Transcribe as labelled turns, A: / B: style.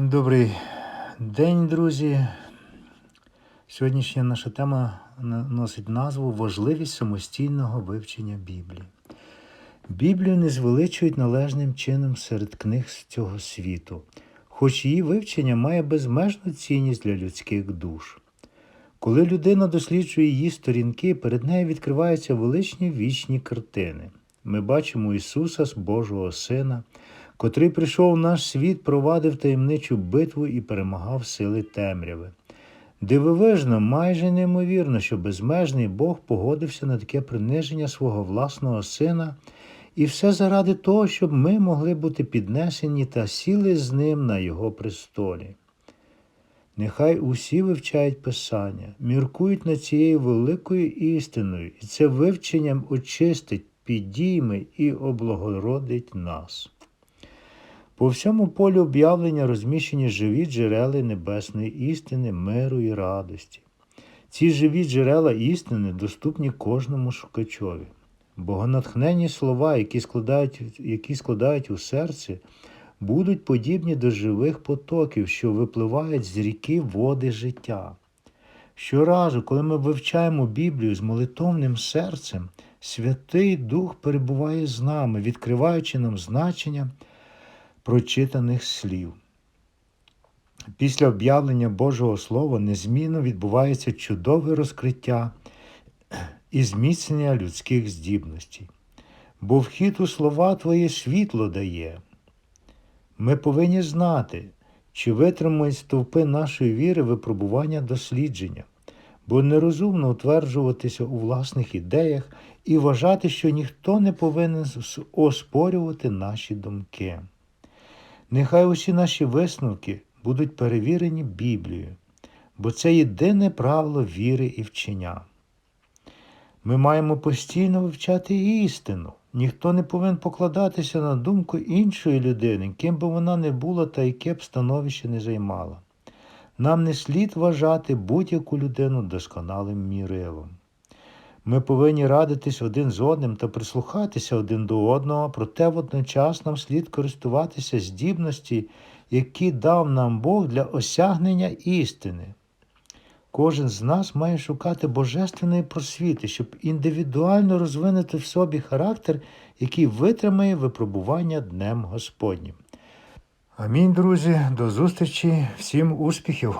A: Добрий день, друзі. Сьогоднішня наша тема носить назву Важливість самостійного вивчення Біблії. Біблію не звеличують належним чином серед книг з цього світу, хоч її вивчення має безмежну цінність для людських душ. Коли людина досліджує її сторінки, перед нею відкриваються величні вічні картини. Ми бачимо Ісуса, Божого Сина, котрий прийшов в наш світ, провадив таємничу битву і перемагав сили темряви. Дивовижно, майже неймовірно, що безмежний Бог погодився на таке приниження свого власного сина, і все заради того, щоб ми могли бути піднесені та сіли з ним на його престолі. Нехай усі вивчають Писання, міркують над цією великою істиною, і це вивченням очистить, підійме і облагородить нас. По всьому полю об'явлення розміщені живі джерела небесної істини, миру і радості. Ці живі джерела істини доступні кожному шукачові. Богонатхненні слова, які складають, які складають у серці, будуть подібні до живих потоків, що випливають з ріки води життя. Щоразу, коли ми вивчаємо Біблію з молитовним серцем, Святий Дух перебуває з нами, відкриваючи нам значення прочитаних слів. Після об'явлення Божого Слова незмінно відбувається чудове розкриття і зміцнення людських здібностей. Бо вхід у слова Твоє світло дає. Ми повинні знати, чи витримують стовпи нашої віри випробування дослідження, бо нерозумно утверджуватися у власних ідеях і вважати, що ніхто не повинен оспорювати наші думки. Нехай усі наші висновки будуть перевірені Біблією, бо це єдине правило віри і вчення. Ми маємо постійно вивчати істину. Ніхто не повинен покладатися на думку іншої людини, ким би вона не була та яке б становище не займала. Нам не слід вважати будь-яку людину досконалим мірилом. Ми повинні радитись один з одним та прислухатися один до одного, проте водночас нам слід користуватися здібності, які дав нам Бог для осягнення істини. Кожен з нас має шукати божественної просвіти, щоб індивідуально розвинути в собі характер, який витримає випробування Днем Господнім. Амінь, друзі, до зустрічі, всім успіхів!